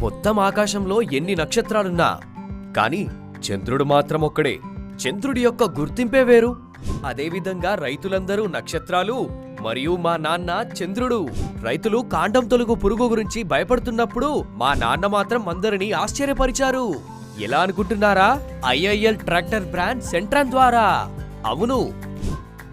మొత్తం ఆకాశంలో ఎన్ని నక్షత్రాలున్నా కానీ చంద్రుడు మాత్రం ఒక్కడే. చంద్రుడి యొక్క గుర్తింపే వేరు. అదేవిధంగా రైతులందరూ నక్షత్రాలు మరియు మా నాన్న చంద్రుడు. రైతులు కాండం తొలుగు పురుగు గురించి భయపడుతున్నప్పుడు మా నాన్న మాత్రం అందరినీ ఆశ్చర్యపరిచారు. ఎలా అనుకుంటున్నారా? ఐఐఎల్ ట్రాక్టర్ బ్రాండ్ సెంట్రాన్ ద్వారా. అవును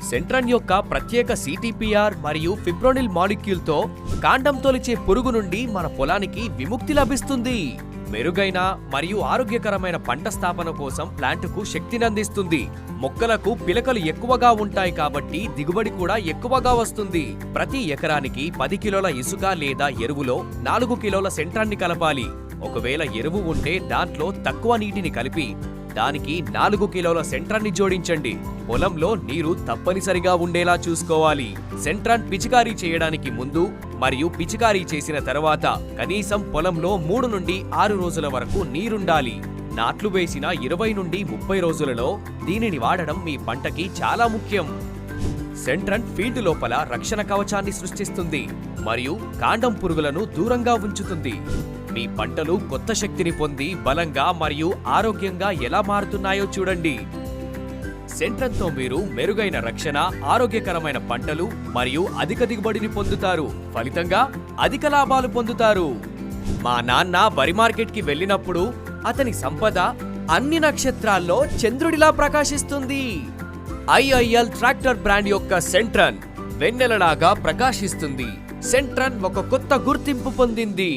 సెంట్రన్ యొక్క ప్రత్యేక సిటిపిఆర్ మరియు ఫిబ్రోనిల్ మాలిక్యూల్తో కాండం తొలిచే పురుగు నుండి మన పొలానికి విముక్తి లభిస్తుంది. మెరుగైన మరియు ఆరోగ్యకరమైన పంట స్థాపన కోసం ప్లాంట్కు శక్తిని అందిస్తుంది. మొక్కలకు పిలకలు ఎక్కువగా ఉంటాయి కాబట్టి దిగుబడి కూడా ఎక్కువగా వస్తుంది. ప్రతి ఎకరానికి పది కిలోల ఇసుక లేదా ఎరువులో నాలుగు కిలోల సెంట్రాన్ని కలపాలి. ఒకవేళ ఎరువు ఉంటే దాంట్లో తక్కువ నీటిని కలిపి దానికి నాలుగు కిలోల సెంట్రాన్ని జోడించండి. పొలంలో నీరు తప్పనిసరిగా ఉండేలా చూసుకోవాలి. సెంట్రాన్ పిచికారీ చేయడానికి ముందు మరియు పిచికారీ చేసిన తర్వాత కనీసం పొలంలో మూడు నుండి ఆరు రోజుల వరకు నీరుండాలి. నాట్లు వేసిన ఇరవై నుండి ముప్పై రోజులలో దీనిని వాడడం మీ పంటకి చాలా ముఖ్యం. సెంట్రన్ ఫీల్డ్ లోపల రక్షణ కవచాన్ని సృష్టిస్తుంది మరియు కాండం పురుగులను దూరంగా ఉంచుతుంది. మీ పంటలు కొత్త శక్తిని పొంది బలంగా మరియు ఆరోగ్యంగా ఎలా మారుతున్నాయో చూడండి. సెంట్రన్తో మీరు మెరుగైన రక్షణ ఆరోగ్యకరమైన పంటలు మరియు అధిక దిగుబడిని పొందుతారు. ఫలితంగా అధిక లాభాలు పొందుతారు. మా నాన్న వరి మార్కెట్కి వెళ్ళినప్పుడు అతని సంపద అన్ని నక్షత్రాల్లో చంద్రుడిలా ప్రకాశిస్తుంది. ఐఐఎల్ ట్రాక్టర్ బ్రాండ్ యొక్క సెంట్రన్ వెన్నెలలాగా ప్రకాశిస్తుంది. సెంట్రన్ ఒక కొత్త గుర్తింపు పొందింది.